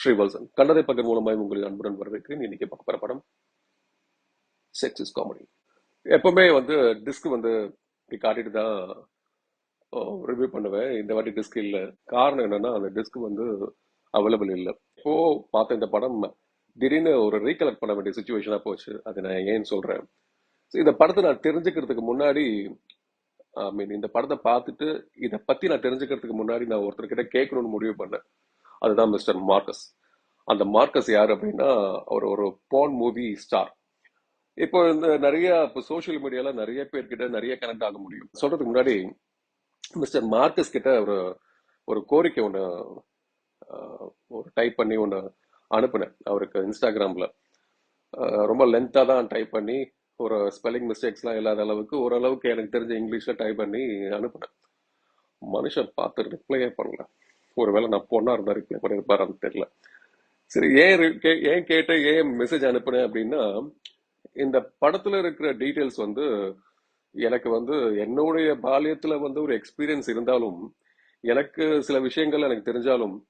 ஸ்ரீவல்சன். கண்டதை பக்கம் மூலமாய் உங்களின் அன்புடன் வரவேற்கிறேன். இன்னைக்கு பார்க்க போற படம் செக்ஸ் இஸ் காமெடி எப்பவுமே வந்து டிஸ்க் வந்து இப்படி காட்டிட்டு தான் ரிவ்யூ பண்ணுவேன். இந்த வாட்டி டிஸ்க் இல்லை. காரணம் என்னன்னா அந்த டிஸ்க் வந்து அவைலபிள் இல்லை. இப்போ பார்த்த இந்த படம் திடீர்னு ஒரு ரீகலெக்ட் பண்ண வேண்டிய சுச்சுவேஷனாக போச்சு. அது நான் ஏன்னு சொல்றேன்? இந்த படத்தை நான் தெரிஞ்சுக்கிறதுக்கு முன்னாடி ஐ மீன் இந்த படத்தை பார்த்துட்டு இதை பத்தி நான் தெரிஞ்சுக்கிறதுக்கு முன்னாடி நான் ஒருத்தர்கிட்ட கேட்கணும்னு முடிவு பண்ணேன். அதுதான் மிஸ்டர் மார்க்கஸ். அந்த மார்க்கஸ் யார் அப்படின்னா அவர் ஒரு போன் மூவி ஸ்டார் இப்போ இந்த நிறைய இப்போ சோஷியல் மீடியால நிறைய பேர்கிட்ட நிறைய கனெக்ட் ஆக முடியும். சொல்றதுக்கு முன்னாடி மிஸ்டர் மார்க்கஸ் கிட்ட ஒரு ஒரு கோரிக்கை ஒன்று ஒரு டைப் பண்ணி ஒன்று அனுப்புனேன் அவருக்கு இன்ஸ்டாகிராம்ல ரொம்ப லென்த்தாக தான் டைப் பண்ணி ஒரு ஸ்பெல்லிங் மிஸ்டேக்ஸ்லாம் இல்லாத அளவுக்கு ஓரளவுக்கு எனக்கு தெரிஞ்ச இங்கிலீஷில் டைப் பண்ணி அனுப்புனேன். மனுஷன் பார்த்து ரிப்ளையே பண்ணல. ஒருவேளை நான் பொண்ணா இருந்தா ரிப்ளை பண்ணியிருப்பாரான்னு தெரியல. சரி ஏன் கே- ஏன் கேட்டேன் ஏன் மெசேஜ் அனுப்புனேன் அப்படின்னா இந்த படத்துல இருக்கிற டீட்டெயில்ஸ் வந்து எனக்கு வந்து என்னுடைய பாலியத்துல வந்து ஒரு எக்ஸ்பீரியன்ஸ் இருந்தாலும் எனக்கு சில விஷயங்கள் எனக்கு தெரிஞ்சாலும்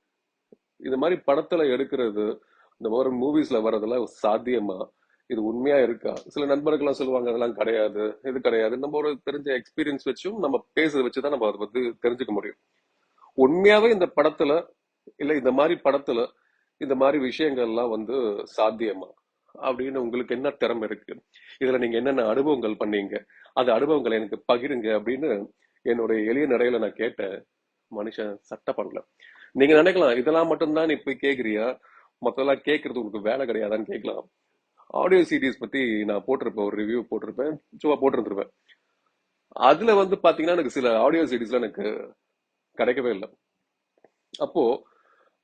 இது மாதிரி படத்துல எடுக்கிறது இந்த மாதிரி மூவிஸ்ல வர்றதெல்லாம் சாத்தியமா? இது உண்மையா இருக்கா? சில நண்பர்கள்லாம் சொல்லுவாங்க அதெல்லாம் கிடையாது இது கிடையாது. நம்ம ஒரு தெரிஞ்ச எக்ஸ்பீரியன்ஸ் வச்சும் நம்ம பேசுறத வச்சுதான் நம்ம அதை பத்தி தெரிஞ்சுக்க முடியும். உண்மையாவே இந்த படத்துல இல்ல இந்த மாதிரி படத்துல இந்த மாதிரி விஷயங்கள்லாம் வந்து சாத்தியமா? அப்படின்னு உங்களுக்கு என்ன திறமை இருக்கு? இதுல நீங்க என்னென்ன அனுபவங்கள் பண்ணீங்க? அந்த அனுபவங்களை எனக்கு பகிருங்க அப்படின்னு என்னுடைய எளிய நடையில நான் கேட்டேன். மனுஷன் சட்டை பண்ணல நீங்க நினைக்கலாம் இதெல்லாம் மட்டும்தான் நீ போய் கேக்குறியா? மொத்தம்லாம் கேட்கறது உங்களுக்கு வேலை கிடையாதான்னு கேட்கலாம். ஆடியோ சீரிஸ் பத்தி நான் போட்டிருப்பேன் ஒரு ரிவ்யூ போட்டிருப்பேன் சும்மா போட்டிருந்துருப்பேன் அதுல வந்து பாத்தீங்கன்னா எனக்கு சில ஆடியோ சீரீஸ்ல எனக்கு கிடைக்கவே இல்லை. அப்போ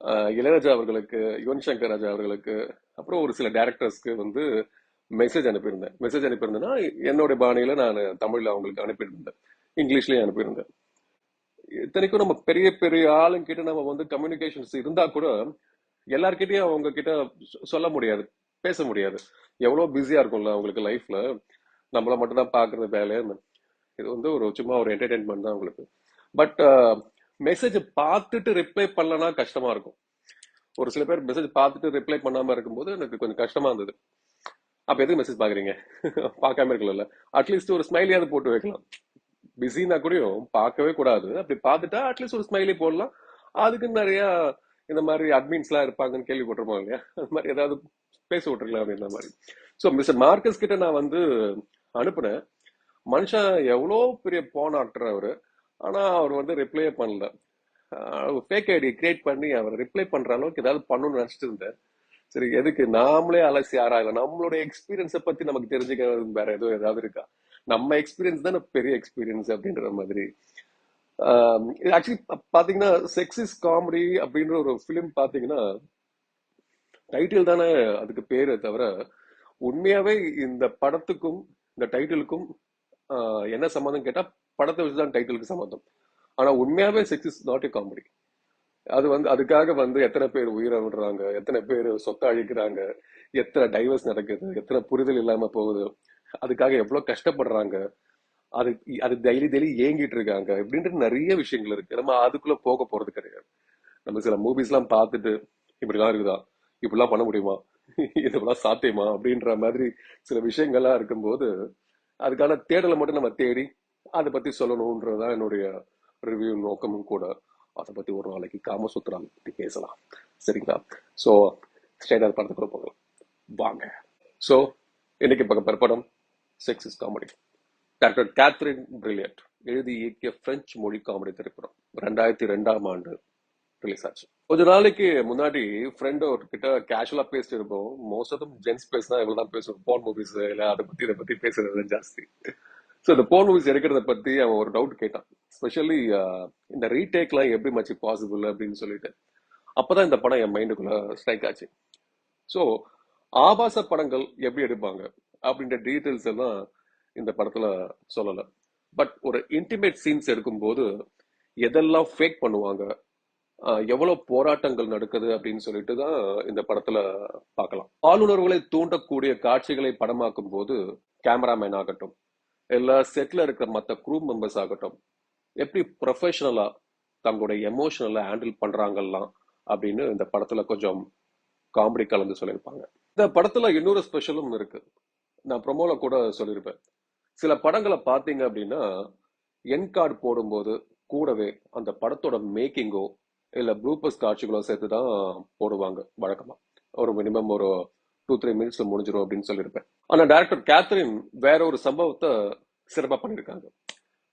இளையராஜா அவர்களுக்கு யுவன் சங்கர் ராஜா அவர்களுக்கு அப்புறம் ஒரு சில டேரக்டர்ஸ்க்கு வந்து மெசேஜ் அனுப்பியிருந்தேன். மெசேஜ் அனுப்பியிருந்தேன்னா என்னோட பாணியில நான் தமிழ்ல அவங்களுக்கு அனுப்பியிருந்தேன். இங்கிலீஷ்லயும் அனுப்பியிருந்தேன். இத்தனைக்கும் நம்ம பெரிய பெரிய ஆளுங்கிட்ட நம்ம வந்து கம்யூனிகேஷன்ஸ் இருந்தா கூட எல்லார்கிட்டயும் அவங்க கிட்ட சொ- சொல்ல முடியாது பேச முடியாது. எவ்வளவு பிஸியா இருக்கும்ல அவங்களுக்கு லைஃப்ல நம்மள மட்டும் தான் பாக்குறது இது வந்து ஒரு சும்மா ஒரு என்டர்டைன்மெண்ட் தான் அவங்களுக்கு. பட் மெசேஜ் பார்த்துட்டு ரிப்ளை பண்ணலனா கஷ்டமா இருக்கும். ஒரு சில பேர் மெசேஜ் பார்த்துட்டு ரிப்ளை பண்ணாம இருக்கும்போது எனக்கு கொஞ்சம் கஷ்டமா இருந்தது. அப்ப எதுக்கு மெசேஜ் பாக்குறீங்க பார்க்காம இருக்கல அட்லீஸ்ட் ஒரு ஸ்மைலியாவது போட்டு வைக்கலாம். பிஸினா கூடயும் பார்க்கவே கூடாது. அப்படி பார்த்துட்டா அட்லீஸ்ட் ஒரு ஸ்மைலி போடலாம். அதுக்கு நிறைய இந்த மாதிரி அட்மின்ஸ் எல்லாம் இருப்பாங்கன்னு கேள்விப்பட்டிருப்போம் இல்லையா? அந்த மாதிரி ஏதாவது பேச விட்டுருக்கலாம் அப்படின்ற மாதிரி. ஸோ மிஸ்டர் மார்க்கஸ் கிட்ட நான் வந்து அனுப்புனேன். மனுஷன் எவ்வளோ பெரிய போன் ஆக்டர் அவரு? ஆனால் அவர் வந்து ரிப்ளையே பண்ணல. ஃபேக் ஐடி கிரியேட் பண்ணி அவர் ரிப்ளை பண்ற அளவுக்கு ஏதாவது பண்ணணும்னு நினச்சிட்டு இருந்தேன். சரி எதுக்கு? நாமளே அலசி ஆராயலாம் நம்மளுடைய எக்ஸ்பீரியன்ஸை பத்தி நமக்கு தெரிஞ்சுக்கிறது வேற எதுவும் ஏதாவது இருக்கா? நம்ம எக்ஸ்பீரியன்ஸ் தானே பெரிய எக்ஸ்பீரியன்ஸ் அப்படின்ற மாதிரி. ஆக்சுவலி பாத்தீங்கன்னா செக்ஸிஸ் காமெடி அப்படின்ற ஒரு ஃபிலிம் பாத்தீங்கன்னா டைட்டில் தானே அதுக்கு பேரு தவிர உண்மையாவே இந்த படத்துக்கும் இந்த டைட்டிலுக்கும் என்ன சம்மந்தம் கேட்டா படத்தை வச்சு தான் டைட்டிலுக்கு சம்மந்தம். ஆனா உண்மையாவே sex is not a comedy அது வந்து அதுக்காக வந்து எத்தனை பேர் உயிரை விடுறாங்க எத்தனை பேர் சொத்தை அழிக்கிறாங்க எத்தனை டைவர்ஸ் நடக்குது எத்தனை புரிதல் இல்லாம போகுது அதுக்காக எவ்வளோ கஷ்டப்படுறாங்க அது அது டெய்லி டெய்லி ஏங்கிட்டு இருக்காங்க இப்படின்ட்டு நிறைய விஷயங்கள் இருக்கு. நம்ம அதுக்குள்ள போக போறது கிடையாது. நம்ம சில மூவிஸ் எல்லாம் பார்த்துட்டு இப்படிலாம் இருக்குதா? இப்படிலாம் பண்ண முடியுமா? இதெல்லாம் சாத்தியமா? அப்படின்ற மாதிரி சில விஷயங்கள்லாம் இருக்கும்போது அதுக்கான தேடலை மட்டும் நம்ம தேடி அதை பற்றி சொல்லணுன்றது தான் என்னுடைய ரிவ்யூ நோக்கமும் கூட. அதை பற்றி ஒரு நாளைக்கு காமசூத்ரா பற்றி பேசலாம். சரிங்களா? ஸோ ஸ்ட்ரைட்டாக படத்துக்குள்ள போகலாம். வாங்க. ஸோ இன்னைக்கு பார்க்க படம் sex is comedy doctor Catherine Breillat எழுதி இயக்கிய பிரெஞ்சு மொழி காமெடி திரைப்படம். ரெண்டாயிரத்தி ரெண்டாம் ஆண்டு ரிலீஸ் ஆச்சு. கொஞ்ச நாளைக்கு முன்னாடி ஃப்ரெண்ட் கிட்ட கேஷுவலா பேசிட்டு இருப்போம் மோஸ்ட் ஆஃப் ஜென்ஸ் பேசினா இவ்வளவு தான் பேசுவோம் போன் மூவிஸ் இல்லை அதை பத்தி இதை பத்தி பேசுறது ஜாஸ்தி. ஸோ இந்த போன் மூவிஸ் எடுக்கிறத பத்தி அவன் ஒரு டவுட் கேட்டான். ஸ்பெஷலி uh, இந்த ரீடேக்லாம் எப்படி மச்சி பாசிபிள் அப்படின்னு சொல்லிட்டு. அப்பதான் இந்த படம் என் மைண்டுக்குள்ள ஸ்ட்ரைக் ஆச்சு. ஸோ ஆபாச படங்கள் எப்படி எடுப்பாங்க அப்படின்ற டீட்டெயில்ஸ் எல்லாம் இந்த படத்துல சொல்லல. பட் ஒரு இன்டிமேட் சீன்ஸ் எடுக்கும்போது எதெல்லாம் ஃபேக் பண்ணுவாங்க எவ்வளவு போராட்டங்கள் நடக்குது அப்படின்னு சொல்லிட்டு தான் இந்த படத்துல பார்க்கலாம். ஆளுநர்களை தூண்டக்கூடிய காட்சிகளை படமாக்கும் போது கேமராமேன் ஆகட்டும் இல்லை செட்டில் இருக்கிற மற்ற குரூ மெம்பர்ஸ் ஆகட்டும் எப்படி ப்ரொஃபஷனலாக தங்களுடைய எமோஷனலை ஹேண்டில் பண்ணுறாங்கலாம் அப்படின்னு இந்த படத்தில் கொஞ்சம் காமெடி கலந்து சொல்லியிருப்பாங்க. இந்த படத்தில் இன்னொரு ஸ்பெஷலும் இருக்கு. நான் ப்ரொமோவில் கூட சொல்லியிருப்பேன். சில படங்களை பார்த்தீங்க அப்படின்னா என் கார்டு போடும்போது கூடவே அந்த படத்தோட மேக்கிங்கோ இல்லை ப்ளூபர்ஸ் காட்சிகளோ சேர்த்து தான் போடுவாங்க வழக்கமாக ஒரு மினிமம் ஒரு டூ த்ரீ மினிட்ஸ்ல முடிஞ்சிடும் அப்படின்னு சொல்லியிருப்பேன். ஆனால் டேரக்டர் கேத்ரின் வேற ஒரு சம்பவத்தை சிறப்பாக பண்ணியிருக்காங்க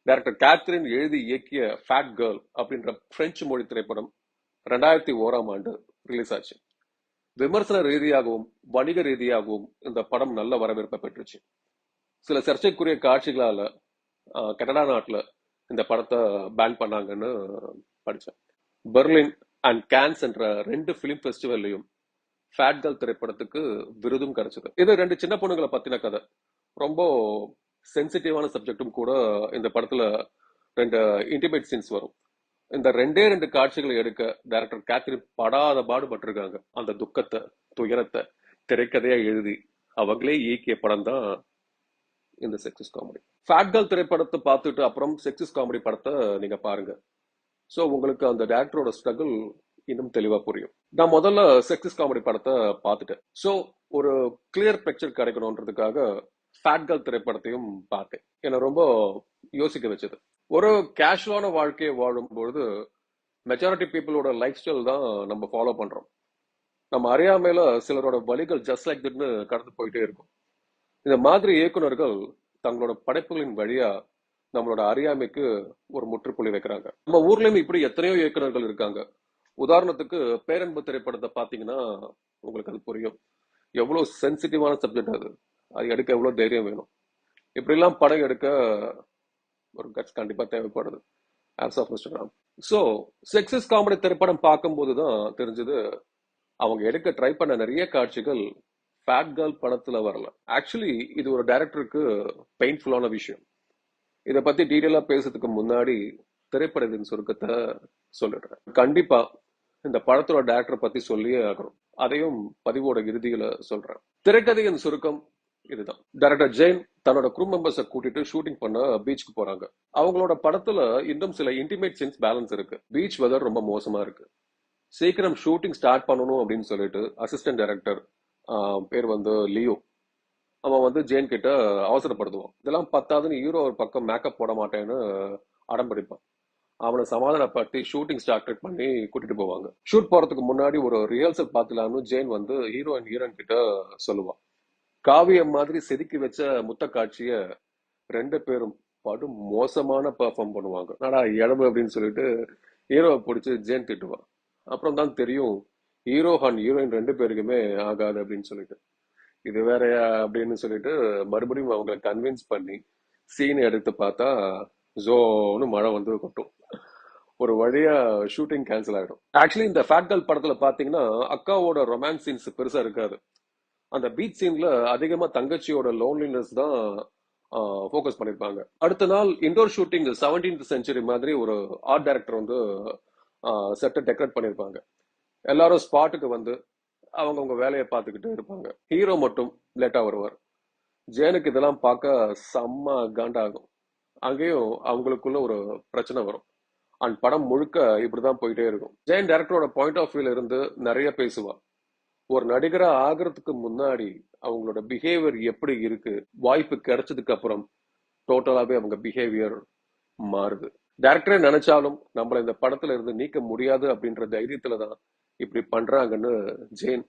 டைரக்டர் கேத்ரின் எழுதி இயக்கிய ஃபேட் கேர்ள் அப்படின்ற பிரெஞ்சு மொழி திரைப்படம் ரெண்டாயிரத்தி ஓராம் ஆண்டு ரிலீஸ் ஆச்சு. விமர்சன ரீதியாகவும் வணிக ரீதியாகவும் இந்த படம் நல்ல வரவேற்பை பெற்றுச்சு. சில சர்ச்சைக்குரிய காட்சிகளால கனடா நாட்டில் இந்த படத்தை பேன் பண்ணாங்கன்னு படித்தேன் பெர்லின் அண்ட் கேன்ஸ் என்ற ரெண்டு ஃபிலிம் ஃபெஸ்டிவல்லையும் ஃபேட் கேர்ள் திரைப்படத்துக்கு விருதும் கிடைச்சது. இது ரெண்டு சின்ன பொண்ணுங்களை பத்தின கதை. ரொம்ப சென்சிட்டிவான சப்ஜெக்டும் கூட இந்த படத்துல ரெண்டு இன்டிமேட் சீன்ஸ் வரும். இந்த ரெண்டே ரெண்டு காட்சிகளை எடுக்க டைரக்டர் கேத்ரின் படாத பாடுபட்டிருக்காங்க. அந்த துக்கத்தை துயரத்தை திரைக்கதையா எழுதி அவங்களே இயக்கிய படம் தான் இந்த செக்ஸஸ் காமெடி ஃபேட் கேர்ள் திரைப்படத்தை பார்த்துட்டு அப்புறம் செக்ஸஸ் காமெடி படத்தை நீங்க பாருங்க. ஸோ உங்களுக்கு அந்த டேரக்டரோட ஸ்ட்ரகிள் இன்னும் தெளிவா புரியும். நான் முதல்ல செக்ஸஸ் காமெடி படத்தை பார்த்துட்டேன். ஸோ ஒரு கிளியர் பிக்சர் கிடைக்கணுன்றதுக்காக ஃபேட் கேர்ள் திரைப்படத்தையும் பார்த்தேன். என்னை ரொம்ப யோசிக்க வச்சது. ஒரு கேஷுவலான வாழ்க்கையை வாழும்பொழுது மெஜாரிட்டி பீப்புளோட லைஃப் ஸ்டைல் தான் நம்ம ஃபாலோ பண்றோம். நம்ம அறியாமையில சிலரோட வழிகள் ஜஸ்ட் லைக் திட்னு கடந்து போயிட்டே இருக்கும். இந்த மாதிரி இயக்குனர்கள் தங்களோட படைப்புகளின் வழியா நம்மளோட அறியாமைக்கு ஒரு முற்றுப்புள்ளி வைக்கிறாங்க. நம்ம ஊர்லயும் இப்படி எத்தனையோ இயக்குனர்கள் இருக்காங்க. உதாரணத்துக்கு பேரன்பு திரைப்படத்தை பாத்தீங்கன்னா உங்களுக்கு அது புரியும். எவ்வளவு சென்சிட்டிவான சப்ஜெக்ட் அது. அது எடுக்க எவ்வளவு தைரியம் வேணும். இப்படிலாம் படம் எடுக்க ஒரு கட்ஸ் கண்டிப்பா தேவைப்படுது as of Instagram so sex is comedy திரைப்படம் பார்க்கும்போது தான் தெரிஞ்சது அவங்க எடுக்க ட்ரை பண்ண நிறைய காட்சிகள் ஃபேட் கேர்ள் படத்துல வரல. ஆக்சுவலி இது ஒரு டைரக்டருக்கு பெயின்ஃபுல்லான விஷயம். இதை பத்தி டீட்டெயிலாக பேசுறதுக்கு முன்னாடி திரைப்படத்தின் சுருக்கத்தை சொல்லிடுறேன். கண்டிப்பா இந்த படத்தோட டேரக்டரை பத்தி சொல்லியே ஆகணும். அதையும் பதிவோட இறுதியில சொல்றேன். திரைக்கதையின் சுருக்கம் இதுதான். டைரக்டர் ஜெயின் தன்னோட குரூ மெம்பர்ஸை கூட்டிட்டு ஷூட்டிங் பண்ண பீச்சுக்கு போறாங்க. அவங்களோட படத்துல இன்னும் சில இன்டிமேட் சீன்ஸ் பேலன்ஸ் இருக்கு. பீச் வெதர் ரொம்ப மோசமா இருக்கு. சீக்கிரம் ஷூட்டிங் ஸ்டார்ட் பண்ணணும் அப்படின்னு சொல்லிட்டு அசிஸ்டன்ட் டைரக்டர் பேர் வந்து லியோ. அவன் வந்து ஜெயின் கிட்ட அவசரப்படுத்துவான். இதெல்லாம் பத்தாதுன்னு ஹீரோ ஒரு பக்கம் மேக்கப் போட மாட்டேன்னு அடம் பிடிப்பான். அவனை சமாதானப்படுத்தி ஷூட்டிங் ஸ்டார்ட் பண்ணி கூட்டிட்டு போவாங்க. ஷூட் போறதுக்கு முன்னாடி ஒரு ரிஹர்சல் பார்த்துலான்னு ஜெயின் வந்து ஹீரோ அண்ட் ஹீரோயின் கிட்ட சொல்லுவான். காவியம் மாதிரி செதுக்கி வச்ச முத்த காட்சிய ரெண்டு பேரும் படு மோசமான பெர்ஃபார்ம் பண்ணுவாங்க. ஆனா இழவு அப்படின்னு சொல்லிட்டு ஹீரோவை பிடிச்சி ஜெயின் திட்டுவான் அப்புறம் தான் தெரியும் ஹீரோ அண்ட் ஹீரோயின் ரெண்டு பேருக்குமே ஆகாது அப்படின்னு சொல்லிட்டு. இது வேற அப்படின்னு சொல்லிட்டு மறுபடியும் அவங்களை கன்வின்ஸ் பண்ணி சீன் எடுத்து பார்த்தா ஜோன்னு மழை வந்து கொட்டும். ஒரு வழியா ஷூட்டிங் கேன்சல் ஆயிடும். ஆக்சுவலி இந்த ஃபேட் கேர்ள் படத்துல பாத்தீங்கன்னா அக்காவோட ரொமான்ஸ் சீன்ஸ் பெருசா இருக்காது. அந்த பீச் சீன்ல அதிகமா தங்கச்சியோட லோன்லினஸ் தான் ஃபோக்கஸ் பண்ணிருப்பாங்க. அடுத்த நாள் இண்டோர் ஷூட்டிங் செவன்டீன்த் செஞ்சுரி மாதிரி ஒரு ஆர்ட் டைரக்டர் வந்து செட்டை டெக்கரேட் பண்ணிருப்பாங்க. எல்லாரும் ஸ்பாட்டுக்கு வந்து அவங்கவுங்க வேலையை பார்த்துக்கிட்டு இருப்பாங்க. ஹீரோ மட்டும் லேட்டா வருவார். ஜேனுக்கு இதெல்லாம் பார்க்க செம்ம காண்டாகும். அங்கேயும் அவங்களுக்குள்ள ஒரு பிரச்சனை வரும். அண்ட் படம் முழுக்க இப்படிதான் போயிட்டே இருக்கும். ஜெயன் டேரக்டரோட பாயிண்ட் ஆஃப் வியூல இருந்து நிறைய பேசுவா. ஒரு நடிகரா ஆகிறதுக்கு முன்னாடி அவங்களோட பிஹேவியர் எப்படி இருக்கு வாய்ப்பு கிடைச்சதுக்கு அப்புறம் டோட்டலாவே அவங்க பிஹேவியர் மாறுது. டேரக்டரே நினைச்சாலும் நம்மள இந்த படத்துல இருந்து நீக்க முடியாது அப்படின்ற தைரியத்துல தான் இப்படி பண்றாங்கன்னு ஜெயின்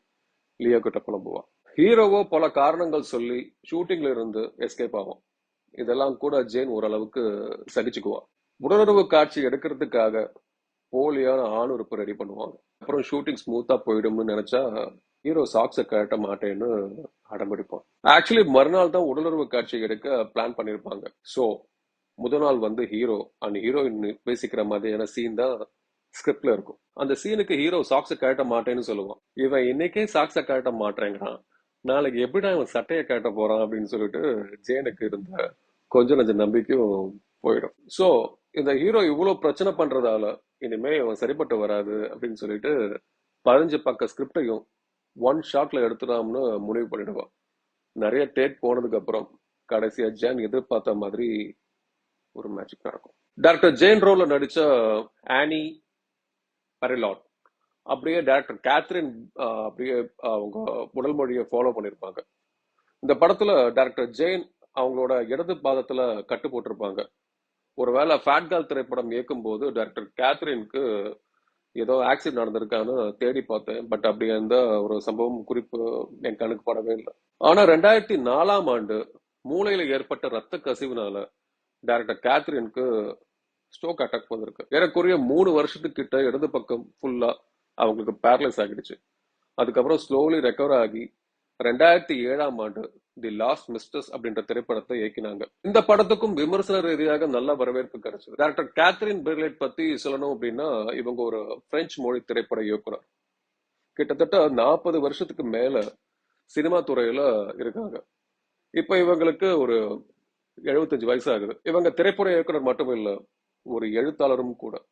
லியோ கிட்ட புலம்புவான். ஹீரோவோ பல காரணங்கள் சொல்லி ஷூட்டிங்ல இருந்து எஸ்கேப் ஆகும் இதெல்லாம் கூட ஜெயின் ஓரளவுக்கு சகிச்சுக்குவான். உடலுறவு காட்சி எடுக்கிறதுக்காக போலியான ஆணுறுப்பு ரெடி பண்ணுவாங்க. அப்புறம் ஷூட்டிங் ஸ்மூத்தா போயிடும்னு நினைச்சா ஹீரோ சாக்ஸை கட்ட மாட்டேன்னு அடம்பிடிப்பான் ஆக்சுவலி மறுநாள் தான் உடலுறவு காட்சி எடுக்க பிளான் பண்ணியிருப்பாங்க சோ முதல் நாள் வந்து ஹீரோ அண்ட் ஹீரோயின் பேசிக்கிற மாதிரியான சீன் தான் ஸ்கிரிப்ட்ல இருக்கும். அந்த சீனுக்கு ஹீரோ சாக்ஸை கட்ட மாட்டேன்னு சொல்லுவான். இவன் இன்னைக்கே சாக்ஸை கட்ட மாட்டேங்கிறான். நாளைக்கு எப்படிடா இவன் சட்டையை கட்ட போறான் அப்படின்னு சொல்லிட்டு ஜேனுக்கு இருந்த கொஞ்சம் நஞ்ச நம்பிக்கையும் போயிடும். சோ இந்த ஹீரோ இவ்வளவு பிரச்சனை பண்றதால இனிமே இவன் சரிப்பட்டு வராது அப்படின்னு சொல்லிட்டு பதினஞ்சு பக்க ஸ்கிரிப்டையும் ஒன் ஷாட்ல எடுத்துடாம்னு முடிவு பண்ணிடுவான் நிறைய டேக் போனதுக்கு அப்புறம் கடைசியா ஜேன் எதிர்பார்த்த மாதிரி ஒரு மேஜிக் நடக்கும். டாக்டர் ஜெயின் ரோல நடிச்ச ஆனி பரிலாட் அப்படியே டேரக்டர் கேத்ரின் அப்படியே அவங்க உடல் மொழியை ஃபாலோ பண்ணியிருப்பாங்க இந்த படத்துல டேரக்டர் ஜெயின் அவங்களோட இடது பாதத்துல கட்டு போட்டிருப்பாங்க. ஒருவேளை ஃபேட் கால் திரைப்படம் இயக்கும் போது டேரக்டர் கேத்ரினுக்கு ஏதோ ஆக்சிடென்ட் நடந்திருக்கான்னு தேடி பார்த்தேன். பட் அப்படி எந்த ஒரு சம்பவம் குறிப்பு என் கணக்கு படவே இல்லை. ஆனா ரெண்டாயிரத்தி நாலாம் ஆண்டு மூளையில ஏற்பட்ட ரத்த கசிவுனால டேரக்டர் கேத்ரினுக்கு ஸ்ட்ரோக் அட்டாக் வந்திருக்கு. ஏறக்குறைய மூணு வருஷத்துக்கிட்ட இடது பக்கம் ஃபுல்லா அவங்களுக்கு பேரலைஸ் ஆகிடுச்சு. அதுக்கப்புறம் ஸ்லோலி ரெக்கவர் ஆகி ரெண்டாயிரத்தி ஏழாம் ஆண்டு தி லாஸ்ட் மிஸ்டர்ஸ் அப்படின்ற திரைப்படத்தை இயக்கினாங்க. இந்த படத்துக்கும் விமர்சன ரீதியாக நல்ல வரவேற்பு கிடைச்சது. டேரக்டர் கேத்ரின் பெர்லைட் பத்தி சொல்லணும் அப்படின்னா இவங்க ஒரு பிரெஞ்சு மொழி திரைப்பட இயக்குனர். கிட்டத்தட்ட நாற்பது வருஷத்துக்கு மேல சினிமா துறையில இருக்காங்க. இப்ப இவங்களுக்கு ஒரு எழுபத்தஞ்சு வயசு ஆகுது இவங்க திரைப்பட இயக்குனர் மட்டும் இல்ல ஒரு எழுத்தாளரும் கூட.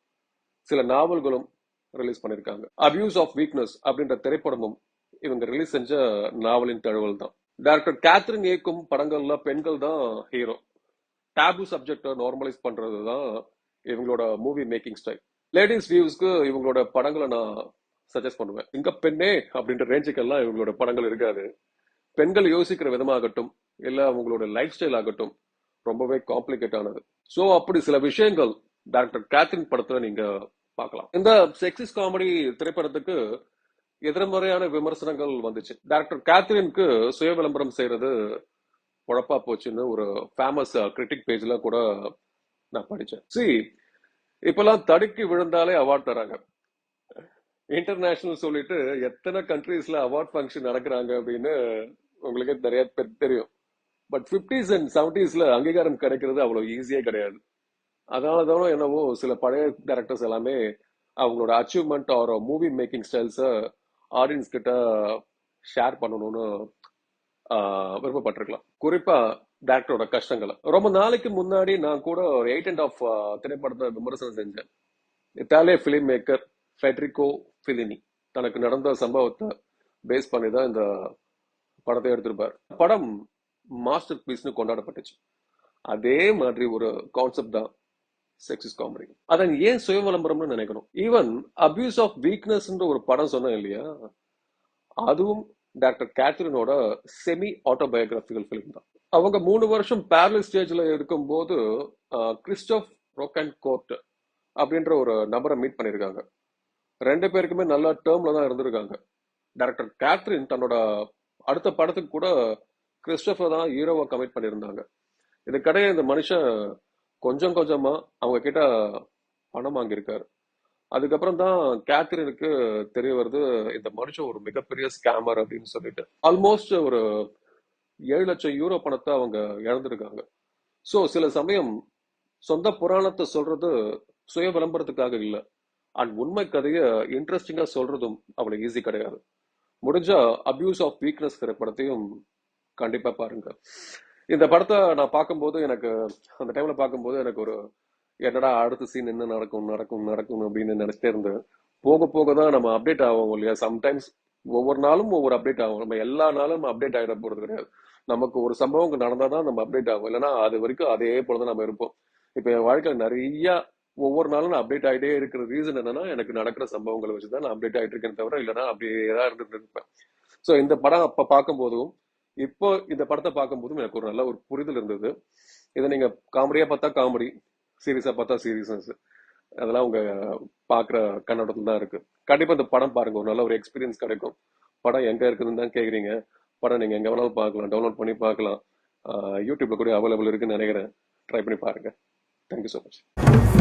சில நாவல்களும் ரிலீஸ் பண்ணிருக்காங்க. அபியூஸ் ஆஃப் வீக்னஸ் அப்படின்ற திரைப்படமும் இவங்க ரிலீஸ் செஞ்ச நாவலின் தழுவல் தான் டேரக்டர் கேத்ரின் இயக்கும் படங்கள்ல பெண்கள் தான் ஹீரோ டேபு சப்ஜெக்டை நார்மலைஸ் பண்றது தான் இவங்களோட மூவி மேக்கிங் ஸ்டைல் லேடிஸ் வியூஸ்க்கு இவங்களோட படங்களை நான் சஜஸ்ட் பண்ணுவேன். இங்க பெண்ணே அப்படின்ற ரேஞ்சுக்கெல்லாம் இவங்களோட படங்கள் இருக்காது. பெண்கள் யோசிக்கிற விதமாகட்டும் இல்ல அவங்களோட லைஃப் ஸ்டைல் ஆகட்டும் ரொம்பவே காம்ப்ளிகேட் ஆனது. சோ அப்படி சில விஷயங்கள் டாக்டர் கேத்ரின் படத்துல நீங்க பார்க்கலாம். இந்த செக்ஸிஸ் காமெடி திரைப்படத்துக்கு எதிர்மறையான விமர்சனங்கள் வந்துச்சு. டேரக்டர் கேத்ரினுக்கு சுய விளம்பரம் செய்யறது குழப்பா போச்சுன்னு ஒரு ஃபேமஸ் கிரிட்டிக் பேஜ்ல கூட நான் படித்தேன் சி இப்பெல்லாம் தடுக்கி விழுந்தாலே அவார்ட் தராங்க. இன்டர்நேஷனல் சொல்லிட்டு எத்தனை கண்ட்ரீஸ்ல அவார்ட் ஃபங்க்ஷன் நடக்கிறாங்க அப்படின்னு உங்களுக்கே நிறைய பேர் தெரியும். பட் ஃபிஃப்டிஸ் அண்ட் செவன்டிஸ்ல அங்கீகாரம் கிடைக்கிறது அவ்வளோ ஈஸியே கிடையாது. அதனால தானோ என்னவோ சில பழைய டேரக்டர்ஸ் எல்லாமே அவங்களோட அச்சீவ்மெண்ட் ஆர் மூவி மேக்கிங் ஸ்டைல்ஸை ஆடியன்ஸ் கிட்ட ஷேர் பண்ணணும்னு விருப்பப்பட்டிருக்கலாம். குறிப்பா டேரக்டரோட கஷ்டங்களை. ரொம்ப நாளைக்கு முன்னாடி நான் கூட ஒரு எயிட் அண்ட் ஆஃப் திரைப்படத்தை விமர்சனம் செஞ்சேன். இத்தாலிய பிலிம் மேக்கர் ஃபெட்ரிகோ ஃபிலினி தனக்கு நடந்த சம்பவத்தை பேஸ் பண்ணி தான் இந்த படத்தை எடுத்திருப்பார். படம் மாஸ்டர் பீஸ்னு கொண்டாடப்பட்டுச்சு. அதே மாதிரி ஒரு கான்செப்ட் தான் செக்ஸிஸ் காமெடி அதன் ஏன் சுய விளம்பரம்னு நினைக்கணும் ஈவன் அபியூஸ் ஆஃப் வீக்னஸ்ன்ற ஒரு படம் சொன்னேன் இல்லையா? அதுவும் டாக்டர் கேத்ரினோட செமி ஆட்டோபயோகிராபிக்கல் ஃபிலிம் தான். அவங்க மூணு வருஷம் பேரல் ஸ்டேஜில் இருக்கும்போது ஆஹ், ரோக் அண்ட் கோர்ட் அப்படின்ற ஒரு நபரை மீட் பண்ணியிருக்காங்க. ரெண்டு பேருக்குமே நல்ல டேர்ம்ல தான் இருந்திருக்காங்க. டைரக்டர் கேத்ரின் தன்னோட அடுத்த படத்துக்கு கூட கிறிஸ்டோபர் தான் ஹீரோவை கமிட் பண்ணியிருந்தாங்க. இதுக்கடையே இந்த மனுஷன் கொஞ்சம் கொஞ்சமா அவங்க கிட்ட பணம் வாங்கியிருக்காரு. அதுக்கப்புறம் தான் கேத்ரினுக்கு தெரிய வருது இந்த மனுஷன் ஒரு மிகப்பெரிய ஸ்கேமர் அப்படின்னு சொல்லிட்டு. ஆல்மோஸ்ட் ஒரு ஏழு லட்சம் யூரோ பணத்தை அவங்க இழந்திருக்காங்க. ஸோ சில சமயம் சொந்த புராணத்தை சொல்றது சுய விளம்பரத்துக்காக இல்லை. அண்ட் உண்மை கதையை இன்ட்ரெஸ்டிங்கா சொல்றதும் அவ்வளோ ஈஸி கிடையாது. முடிஞ்சா அபியூஸ் ஆஃப் வீக்னஸ் திரைப்படத்தையும் கண்டிப்பா பாருங்க. இந்த படத்தை நான் பார்க்கும்போது எனக்கு அந்த டைம்ல பார்க்கும்போது எனக்கு ஒரு என்னடா அடுத்த சீன் என்ன நடக்கும் நடக்கும் நடக்கும் அப்படின்னு நினைச்சிட்டே இருந்தேன். போக போக தான் நம்ம அப்டேட் ஆகும் இல்லையா? சம்டைம்ஸ் ஒவ்வொரு நாளும் ஒவ்வொரு அப்டேட் ஆகும். நம்ம எல்லா நாளும் அப்டேட் ஆகிட போறது கிடையாது. நமக்கு ஒரு சம்பவம் நடந்தாதான் நம்ம அப்டேட் ஆகும். இல்லைன்னா அது வரைக்கும் அதே போலதான் நம்ம இருப்போம். இப்ப என் வாழ்க்கையில நிறைய ஒவ்வொரு நாளும் நான் அப்டேட் ஆகிட்டே இருக்கிற ரீசன் என்னன்னா எனக்கு நடக்கிற சம்பவங்களை வச்சுதான் நான் அப்டேட் ஆகிட்டு இருக்கேன் தவிர இல்லைன்னா அப்படியே தான் இருந்துட்டு இருப்பேன். ஸோ இந்த படம் அப்ப பார்க்கும்போதும் இப்போ இந்த படத்தை பார்க்கும்போதும் எனக்கு ஒரு நல்ல ஒரு புரிதல் இருந்தது. இதை நீங்க காமெடியா பார்த்தா காமெடி சீரியஸா பார்த்தா சீரியஸ்னஸ் அதெல்லாம் உங்க பாக்குற கண்ணோட்டத்துல தான் இருக்கு. கண்டிப்பா இந்த படம் பாருங்க. ஒரு நல்ல ஒரு எக்ஸ்பீரியன்ஸ் கிடைக்கும். படம் எங்க இருக்குதுன்னு தான் கேக்குறீங்க. படம் நீங்க எங்க வேணாலும் பார்க்கலாம். டவுன்லோட் பண்ணி பார்க்கலாம். யூடியூப்ல கூட அவைலபிள் இருக்குன்னு நினைக்கிறேன். ட்ரை பண்ணி பாருங்க. Thank you so much